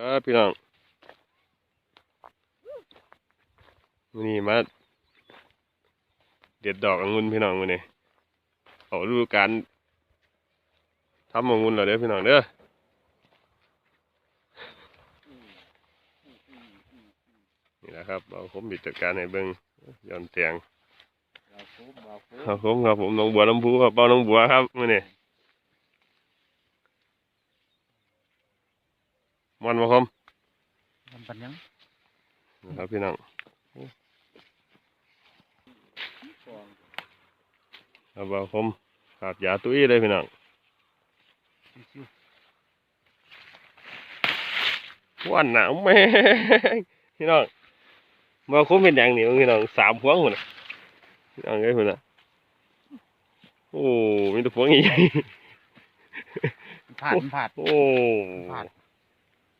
ครับพี่น้องมื้อนี้มาเด็ดดอกองุ่นพี่น้องมื้อนี้เขาฤดูการทำองุ่นแล้วเด้อพี่น้องเด้อนี่แหละครับเอาผมบิดจัดการให้เบิ่งย้อนเตียงครับผมครับผมหน้องบัวลำพูครับเป้าหน้องบัวครับมื้อนี้ มันบ่ครับมันปันยังนะครับพี่น้องครับว่าผมขาดยาตุ้ยเลยพี่น้องชิววันหนาวแม่งพี่น้องมาคุ้มเป็นอย่างนี้พี่น้องสามพวงหมดน่ะพี่น้องเอ้ยคนน่ะโอ้มีแต่พวงใหญ่ๆมันผ่านมันผ่านๆโอ้พลาด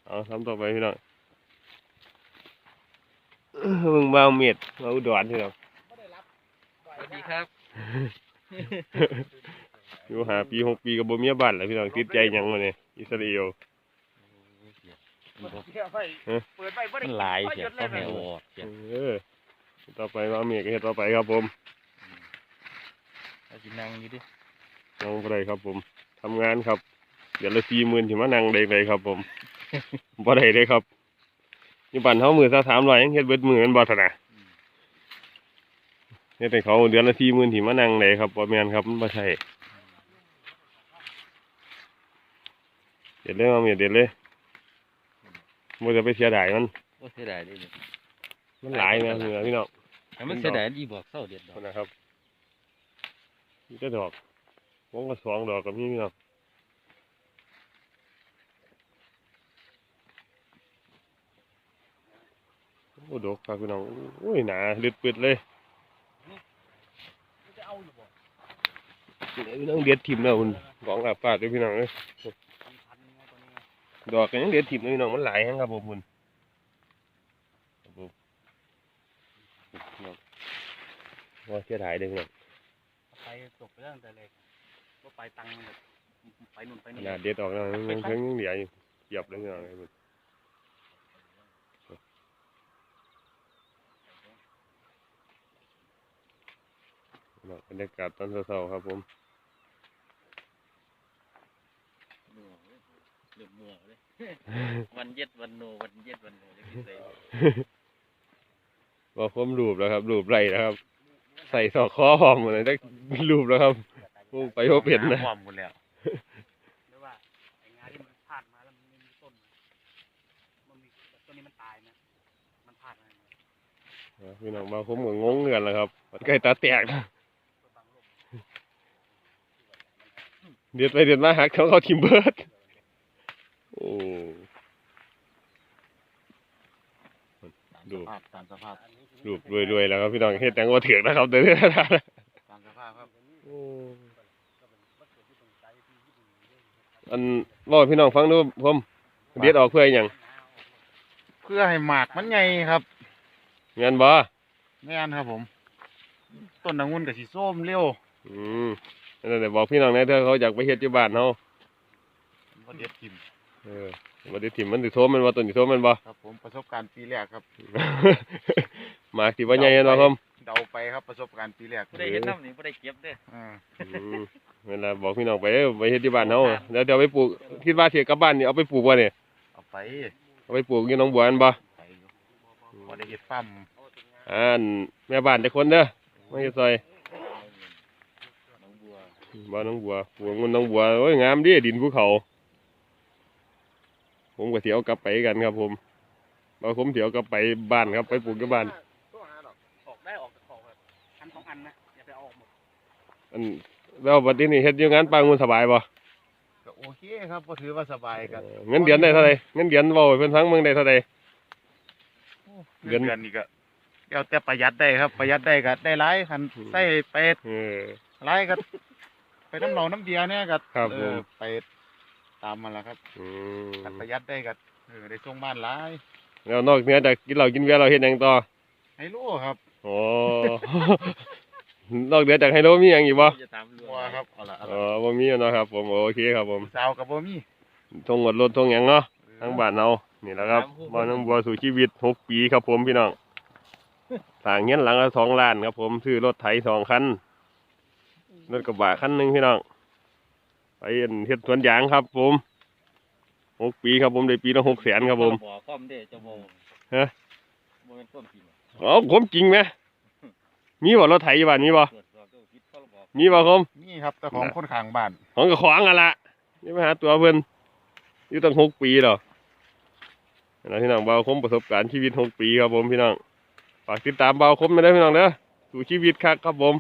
เอาทำต่อไปพี่น้องเอ้อมึงมาเอาเม็ดมาอุดรพี่น้องสวัสดีครับอยู่หาปีหกปีกับบ่มีบ้านแล้วพี่น้องติดใจหยังมาเนี่ยอิสราเอลมันหลายเสียก็ให้โอ้เสียเออต่อไปมาเมียก็เฮ็ดต่อไปครับผมเอาจินั่งอยู่ดิน้องบ่ได้ครับผมทำงานครับ เดือนละสี่หมื่นที่มานั่งได้เลยครับผม บ่ได้เลยครับอยู่บ้านเฮามือซะสามร้อยยังเฮ็ดเบิดมือมันบ่ถนัดเฮ็ดให้เขาเดือนละสี่หมื่นที่มานั่งได้ครับบ่แม่นครับมันบ่ใช่เด็ดเลยมาเมียเด็ดเลยบ่จะไปเสียดายมันโอ้เสียดายดิมันหลายนะเหนือพี่น้องแต่มันเสียดายดีบอกเศร้าเด็ดดอคกนนะครับนี่ก็ดอกวงละสองดอกกับพี่พี่น้อง โอ้ดอกครับพี่น้องโอ้ยหนาลึดปึดเลยนี่พี่น้องเด็ดถิ่มแล้วคุณกองหลับฟาดด้วยพี่น้องเลยดอกก็ยังเด็ดถิ่มเลยพี่น้องมันหลายแฮงครับผมคุณครับผมพี่น้องว่าเสียดายเลยพี่น้องไปตกไปตั้งแต่เล็กก็ไปตังแบบไปนู่นไปขนี่นาดเด็ดออกแล้วยังยังยังเหลืออยู่เหยียบเลยพี่น้องเลยมันพี่น้อง บรรยากาศตอนเช้าๆครับผมเดือดมัวเลย วันเย็ดวันโนวันเย็ดวันโนจะกินเลยว่าผมรูปแล้วครับ รูปไรแล้วครับ ใส่สอกคอหอมหมดเลยได้รูปแล้วครับโอ้ไปว่าเป็นนะความหมดแล้วหรือว่าไอ้งานที่มันพลาดมาแล้วมันไม่มีต้นนะมันมีต้นนี้มันตายนะมันพลาดมา พี่น้องมาผมก็งงเงินแล้วครับมันใกล้ตาแตกนะ เด็ดไปเด็ดมาหักเขาเขาทิมเบิร์ดโอ้ดูตามสภาพตามสภาพรูปรวยๆแล้วครับพี่น้องเฮ็ดแตงว่าเถือกนะครับเดี๋ยวนี้ตามสภาพครับอันบอกให้พี่น้องฟังดูผมเด็ดออกเพื่ออหย่างเพื่อให้หมากมันใหญ่ครับเงินบ่แม่นครับผม ต้นองุ่นกับสีส้มเร็วอืม นั่นแหละบอกพี่น้องในเธอเขาอยากไปเฮ็ดอยู่บ้านเฮาบ่เด็ดทิมเออบ่ได้ถิ่มมันสิโทมมันบ่ต้นสิโทมมันบ่ ครับ ผมประสบการณ์ปีแรกครับ หมากสิบ่ใหญ่เห็นบ่ครับเดาไปครับประสบการณ์ปีแรกไม่ได้เห็นน้ำนี่ไม่ได้เก็บเด้ออ่าอืมเวลาบอกพี่น้องไปเอ้ยไปเฮ็ดที่บ้านเฮาแล้วเดี๋ยวเอาไปปลูกคิดว่าสิกลับบ้านนี่เอาไปปลูกบ่เนี่ยเอาไปเอาไปปลูกอยู่หนองบัวอันบ่ไปอยู่บ่ได้เฮ็ดฟาร์มอ่านแม่บ้านแต่คนเด้อมาเฮ็ดซอยน้อง บัวบ่หนองบัวปลูกมันหนองบัวโอ้ยงามดิดินภูเขา ผมก็สิเอากลับไปกันครับ ผมบ่ผมสิเอากลับไปบ้านครับ ไปปลูกที่บ้านออกได้ออกออกแบบอันสองอันนะอย่าไปเอาออกหมดอันแล้วบัดนี้นี่เฮ็ดอยู่งานปางมันสบายบ่ก็โอเคครับก็ถือว่าสบายกันเออเงินเดือนได้เท่าใดเงินเดือนเว้าให้เพิ่นฟังเมืองได้เท่าใดเดืเดืออนนเดือนนี่ก็เดี๋ยวแต่ประหยัดได้ครับ ประหยัดได้ก็ได้หลายคันใส่ไปเออหลายก็ ไปน้ำเหนาน้ำเบียร์เนี่ยก็ครับเอผมอไปตามมันละครับอืมคันประหยัดได้ก็เออได้ส่งบ้านหลายแล้วนอกเหนือจากกินเหล้ากินเบียร์เราเฮ็ดหยังต่อให้รู้ครับอ๋อ นอกเหนือจากไฮโลมีหยังอีกบ่จะตามเรือว่าครับเอาละเอาอ๋ละอบ่มีเนาะครับ ผมโอเคครับผมสาวกับบ่มีทงหมดรถทงหยังเนาะเออทางบ้านเรานี่แหละครับบ้านน้องบัวสู่ชีวิตหกปีครับผมพี่น้องสร้างเงี้ยนหลังละสองล้านครับผมซื้อรถไถสองคัน รถกระบะคันหนึ่งพี่น้องไปเฮ็ดเฮ็ดสวนยางครับ ผมหกปีครับผมได้ปีละหกแสนครับผมบ่คอมเด้เจ้าโมฮะบ่เป็นความจริงอ๋อผมจริงไหมมีบ่รถไถอยู่บ้านมีบ่ตรวจสอบดูคิดเขาบอกมีบ่คมนี่ครับเจ้าของคนข้างบ้านของกับขวางกันละนี่มาหาตัวเพิ่นอยู่ตั้งหกปีแล้วแล้วพี่น้องเบาคมประสบการณ์ชีวิตหกปีครับผมพี่น้องฝากติดตามเบาคมไปได้อพี่น้องเด้อสู่ชีวิตครับครับผม